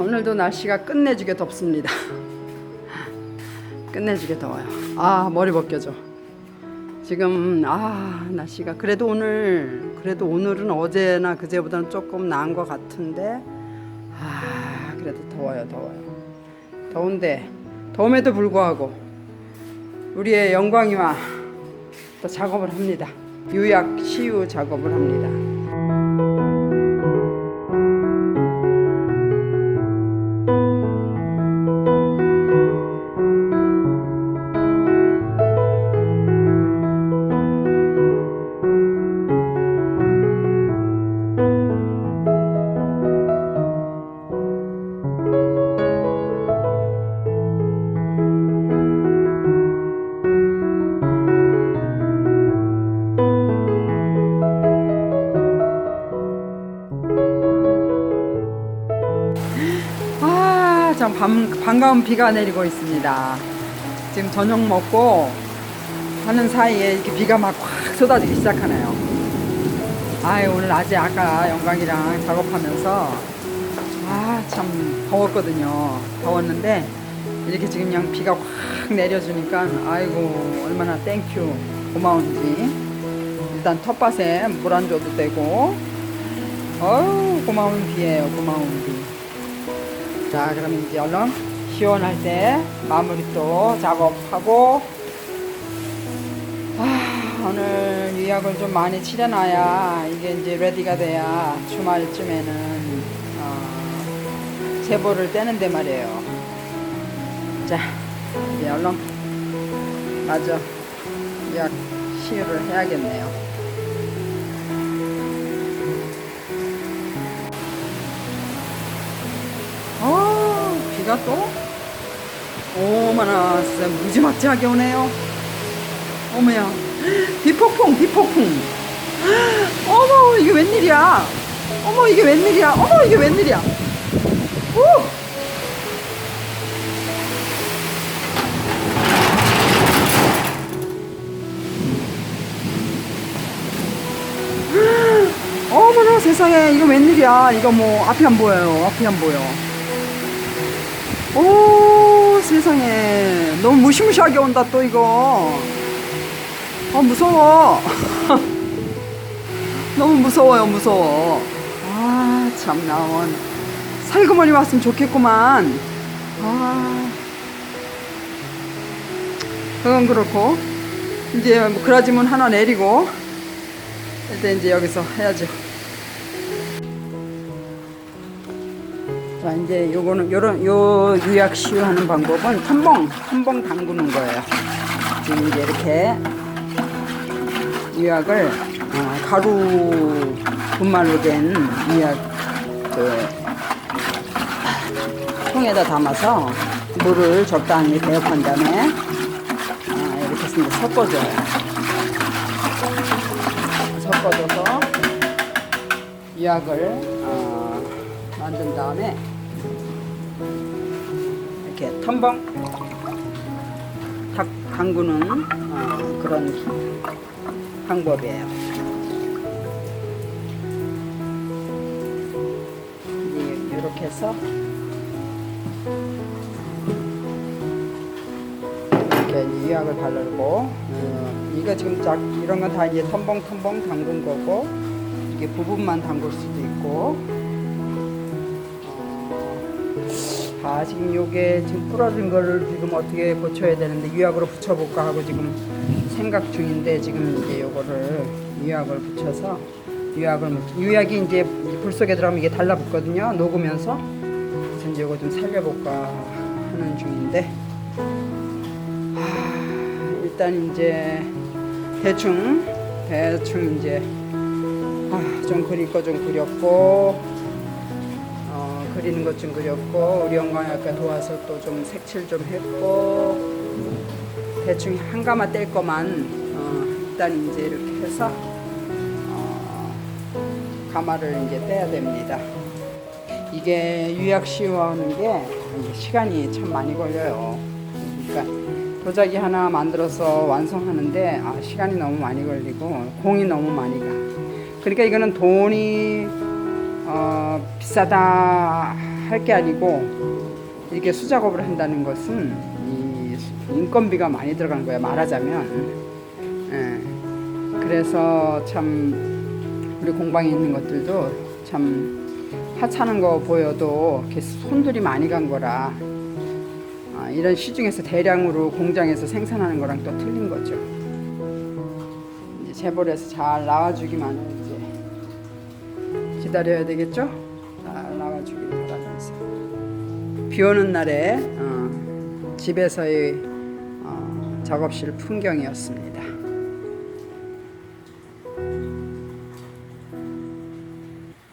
오늘도 날씨가 끝내주게 덥습니다. 끝내주게 더워요. 아 머리 벗겨져. 지금 아 날씨가 그래도 오늘 그래도 오늘은 어제나 그제보다는 조금 나은 것 같은데 아 그래도 더워요 더워요. 더운데 더움에도 불구하고 우리의 영광이와 또 작업을 합니다. 유약 시유 작업을 합니다. 반, 반가운 비가 내리고 있습니다. 지금 저녁 먹고 하는 사이에 이렇게 비가 막 확 쏟아지기 시작하네요. 아유, 오늘 낮에 아까 영광이랑 작업하면서 아, 참 더웠거든요. 더웠는데 이렇게 지금 그냥 비가 확 내려주니까 아이고, 얼마나 땡큐, 고마운지. 일단 텃밭에 물 안 줘도 되고 어우, 고마운 비예요, 고마운 비. 자, 그럼 이제 얼른 시원할 때 마무리 또 작업하고 아, 오늘 유약을 좀 많이 칠해놔야 이게 이제 레디가 돼야 주말쯤에는 어, 제보를 떼는데 말이에요. 자, 이제 얼른 맞아 유약 시유를 해야겠네요. 비가 또? 오마나, 무지막지하게 오네요. 어머야. 비폭풍, 비폭풍. 어머, 이게 웬일이야. 어머, 이게 웬일이야. 어머, 이게 웬일이야. 오! 어머나 세상에 이거 웬일이야 이거 뭐 앞이 안 보여요 앞이 안 보여 오 세상에. 너무 무시무시하게 온다 또 이거. 아 무서워. 너무 무서워요 무서워. 아 참 나 원. 살그머니 왔으면 좋겠구만. 아. 그건 그렇고 이제 뭐 그라지문 하나 내리고 일단 이제 여기서 해야죠. 자 이제 요거는 요런 요 유약 시유하는 방법은 텀벙 텀벙 담그는 거예요. 지금 이제 이렇게 유약을 어, 가루 분말로 된 유약 그 통에다 담아서 물을 적당히 배합한 다음에 아, 이렇게 해서 섞어줘요. 섞어줘서 유약을 어, 만든 다음에 이렇게 텀벙. 탁 담그는 어, 그런 방법이에요. 이렇게 해서. 이렇게 유약을 바르고 어, 이거 지금 쫙 이런 건 다 이제 텀벙텀벙 담근 거고 이게 부분만 담글 수도 있고 지금 요게 지금 부러진 거를 지금 어떻게 고쳐야 되는데 유약으로 붙여볼까 하고 지금 생각 중인데 지금 이제 요거를 유약을 붙여서 유약을 묻- 유약이 이제 불 속에 들어가면 이게 달라붙거든요. 녹으면서. 그래서 이제 요거 좀 살려볼까 하는 중인데. 아, 일단 이제 대충 대충 이제 아, 좀 그릴 거 좀 그렸고. 어, 그리는 것 좀 그렸고 우리 영광이 아까 도와서 또 좀 색칠 좀 했고 대충 한 가마 뗄 거만 어, 일단 이제 이렇게 해서 어, 가마를 이제 떼야 됩니다. 이게 유약 시유하는 게 시간이 참 많이 걸려요. 그러니까 도자기 하나 만들어서 완성하는데 아, 시간이 너무 많이 걸리고 공이 너무 많이 가. 그러니까 이거는 돈이 어, 비싸다 할 게 아니고 이렇게 수작업을 한다는 것은 이 인건비가 많이 들어가는 거야 말하자면 예. 그래서 참 우리 공방에 있는 것들도 참 하찮은 거 보여도 이렇게 손들이 많이 간 거라 아, 이런 시중에서 대량으로 공장에서 생산하는 거랑 또 틀린 거죠. 이제 재벌에서 잘 나와주기만 이제 기다려야 되겠죠? 잘 나와주길 바라면서 비 오는 날에 어, 집에서의 어, 작업실 풍경이었습니다.